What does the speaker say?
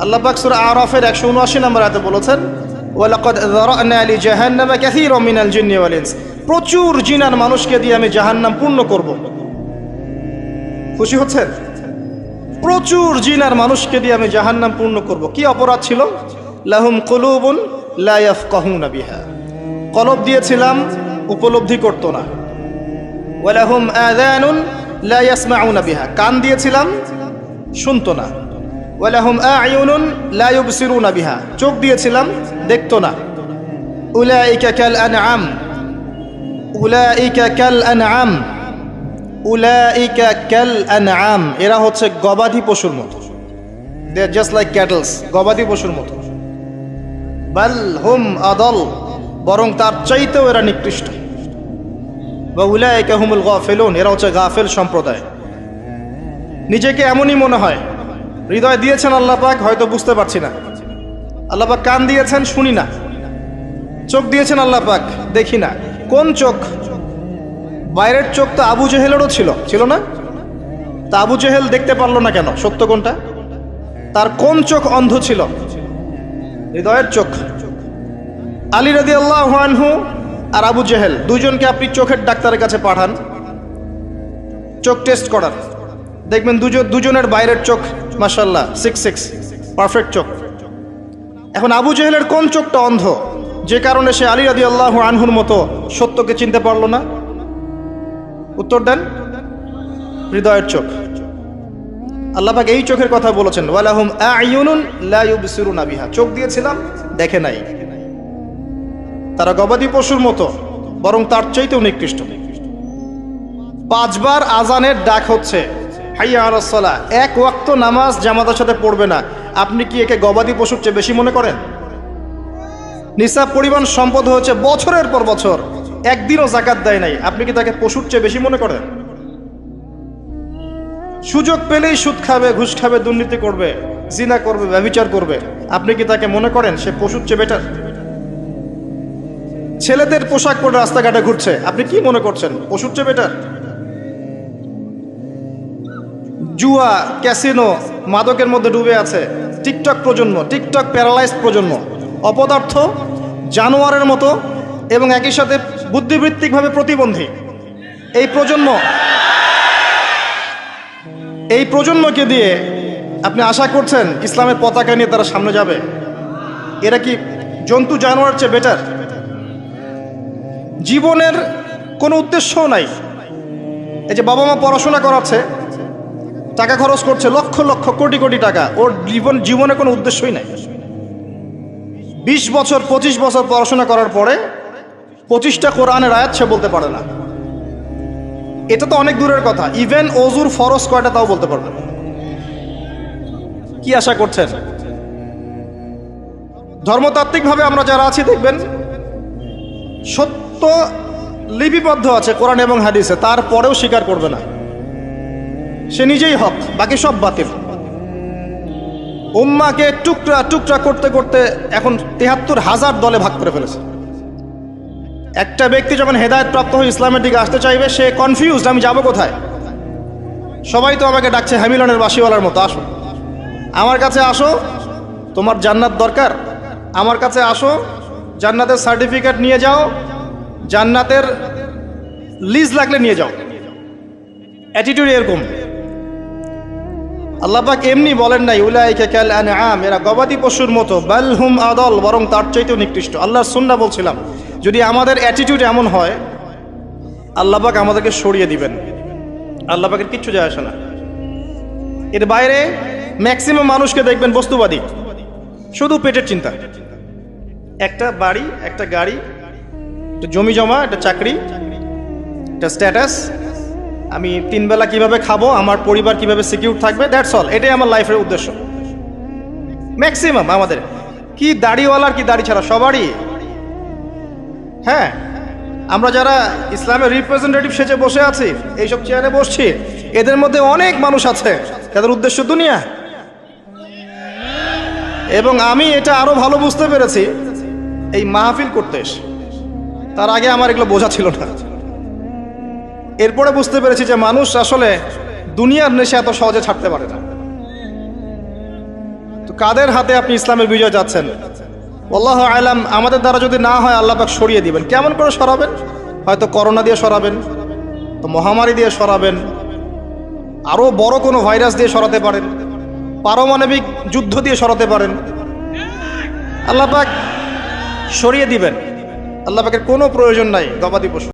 আল্লাহ পাক সূরা আরাফের 179 নম্বর আয়াতে বলেছেন, ওয়ালাকাদ যারানা লি জাহান্নামা কাসীরাম মিনাল ইনস। প্রচুর জিনার মানুষকে দিয়ে আমি জাহান্নাম পূর্ণ করব। খুশি হচ্ছেন? প্রচুর জিনার মানুষকে দিয়ে আমি জাহান্নাম পূর্ণ করব। কি অপরাধ ছিল? লাহুম কুলুবুন লা ইয়াফকাহুনা বিহা। কলব দিয়েছিলাম, উপলব্ধি করতো না। ওয়ালাহুম আযানুন লা ইয়াসমাউনা বিহা। কান দিয়েছিলাম, শুনতো না। ওয়ালাহুম আ'য়ুনুন লা ইউবসিরুনা বিহা। চোখ দিয়েছিলাম, দেখতো না। উলাইকা কাল আনআম। উলাইকা কাল আনআম। উলাইকা কাল আনআম। এরা হচ্ছে গবাদি পশুর মতো। দে আর জাস্ট লাইক ক্যাটলস গবাদি পশুর মতো। বাল হুম আদল, বরং তার চাইতেও এরা নিকৃষ্ট। বা উলাইকা হুমুল গাফিলুন, এরা হচ্ছে গাফেল সম্প্রদায়। নিজেকে এমনই মনে হয় হৃদয় দিয়েছেন আল্লাহ পাক, হয়তো বুঝতে পারছি না। আল্লাহ পাক কান দিয়েছেন, শুনি না। চোখ দিয়েছেন আল্লাহ পাক, দেখি না। কোন চোখ? বাইরের চোখ তো আবু জেহেলেরও ছিল ছিল না? তা আবু জেহেল দেখতে পারল না কেন? সত্য কোনটা? তার কোন চোখ অন্ধ ছিল? হৃদয়ের চোখ। আলী রাদি আল্লাহ আনহু আর আবু জেহেল দুজনকে আপনি চোখের ডাক্তারের কাছে পাঠান। চোখ টেস্ট করার। দেখবেন দুজন দুজনের বাইরের চোখ মাসাল্লাহ সিক্স সিক্স পারফেক্ট চোখ। এখন আবু জেহেলের কোন চোখটা অন্ধ? যে কারণে সে আলী রাদি আল্লাহ আনহুর মতো সত্যকে চিনতে পারল না। উত্তর দেন, হৃদয়ের চোখ। আল্লাহ পাক এই চোখের কথা বলেছেন চোখ দিয়েছিলাম, দেখে নাই। তারা গবাদি পশুর মতো, বরং তার চাইতেও নিকৃষ্ট। পাঁচবার আজানের ডাক হচ্ছে হাইয়া আলাসলা এক ওয়াক্ত নামাজ জামাতের সাথে পড়বে না। আপনি কি একে গবাদি পশুর চেয়ে বেশি মনে করেন? নিসাব পরিমাণ সম্পদ হয়েছে বছরের পর বছর। একদিনও জাকাত দেয় নাই। আপনি কি তাকে পশুর চেয়ে বেশি মনে করেন? সুযোগ পেলেই সুদ খাবে, ঘুষ খাবে, দুর্নীতি করবে, জিনা করবে ব্যবিচার করবে। আপনি কি তাকে মনে করেন সে পশুর চেয়ে বেটার ছেলেদের পোশাক পরে রাস্তাঘাটে ঘুরছে। আপনি কি মনে করছেন? পশুর চেয়ে বেটার জুয়া, ক্যাসিনো মাদকের মধ্যে ডুবে আছে। টিকটক প্রজন্ম, টিকটক প্যারালাইজ প্রজন্ম। অপদার্থ, জানোয়ারের মতো এবং একই সাথে বুদ্ধিবৃত্তিকভাবে প্রতিবন্ধী। এই প্রজন্ম, এই প্রজন্মকে দিয়ে আপনি আশা করছেন ইসলামের পতাকা নিয়ে তারা সামনে যাবে? এরা কি জন্তু জানোয়ার চেয়ে বেটার জীবনের কোনো উদ্দেশ্যও নাই। এই যে বাবা মা পড়াশোনা করাচ্ছে টাকা খরচ করছে লক্ষ লক্ষ কোটি কোটি টাকা। ওর জীবন জীবনে কোনো উদ্দেশ্যই নাই। বিশ বছর, পঁচিশ বছর পড়াশোনা করার পরে পঁচিশটা কোরআনের আয়াত সে বলতে পারে না। এটা তো অনেক দূরের কথা। ইভেন অজুর ফরজ কয়টা তাও বলতে পারবে না। কি আশা করছেন? ধর্মতাত্ত্বিকভাবে আমরা যারা আছি, দেখবেন সত্য লিপিবদ্ধ আছে কোরআন এবং হাদিসে। তারপরেও স্বীকার করবে না। সে নিজেই হক, বাকি সব বাতিল। উম্মাকে টুকরা টুকরা করতে করতে এখন তেহাত্তর হাজার দলে ভাগ করে ফেলেছে। একটা ব্যক্তি যখন হেদায়ত প্রাপ্ত হয়ে ইসলামের দিকে আসতে চাইবে, সে কনফিউজড আমি যাব কোথায়? সবাই তো আমাকে ডাকছে, হ্যামিলনের বাসিওয়ালার মতো, আসো। আমার কাছে আসো, তোমার জান্নাত দরকার। আমার কাছে আসো, জান্নাতের সার্টিফিকেট নিয়ে যাও, জান্নাতের লিজ লাগলে নিয়ে যাও। অ্যাটিটিউড এরকম। আল্লাপাক এমনি বলেন নাই, উলাইকে ক্যাল আম এরা গবাদি পশুর মতো, বাল হুম আদল, বরং তার চাইতেও নিকৃষ্ট। আল্লাহর সুন্না বলছিলাম, যদি আমাদের অ্যাটিটিউড এমন হয় আল্লাপাক আমাদেরকে সরিয়ে দিবেন। আল্লাপাকের কিচ্ছু যায় আসে না। এর বাইরে ম্যাক্সিমাম মানুষকে দেখবেন বস্তুবাদী। শুধু পেটের চিন্তা। একটা বাড়ি, একটা গাড়ি, একটা জমি জমা, একটা চাকরি, একটা স্ট্যাটাস আমি তিনবেলা কীভাবে খাব, আমার পরিবার কীভাবে সিকিউর থাকবে দ্যাটস অল এটাই আমার লাইফের উদ্দেশ্য। ম্যাক্সিমাম আমাদের। কি দাড়িওয়ালার কি দাড়ি ছাড়া, সবারই। হ্যাঁ আমরা যারা ইসলামের রিপ্রেজেন্টেটিভ সেজে বসে আছি, এইসব চেয়ারে বসছি, এদের মধ্যে অনেক মানুষ আছে যাদের উদ্দেশ্য দুনিয়া। এবং আমি এটা আরও ভালো বুঝতে পেরেছি, এই মাহফিল করতে এসে। তার আগে আমার এগুলো বোঝা ছিল না। এরপরে বুঝতে পেরেছি যে মানুষ আসলে দুনিয়ার নেশে এত সহজে ছাড়তে পারে না। তো কাদের হাতে আপনি ইসলামের বিজয় যাচ্ছেন? আল্লাহ আলাম, আমাদের দ্বারা যদি না হয় আল্লাহ পাক সরিয়ে দিবেন। কেমন করে সরাবেন? হয়তো করোনা দিয়ে সরাবেন, তো মহামারী দিয়ে সরাবেন আরও বড় কোনো ভাইরাস দিয়ে সরাতে পারেন, পারমাণবিক যুদ্ধ দিয়ে সরাতে পারেন। আল্লাহ পাক সরিয়ে দিবেন। আল্লাহ পাকের কোনো প্রয়োজন নাই, গবাদি পশু।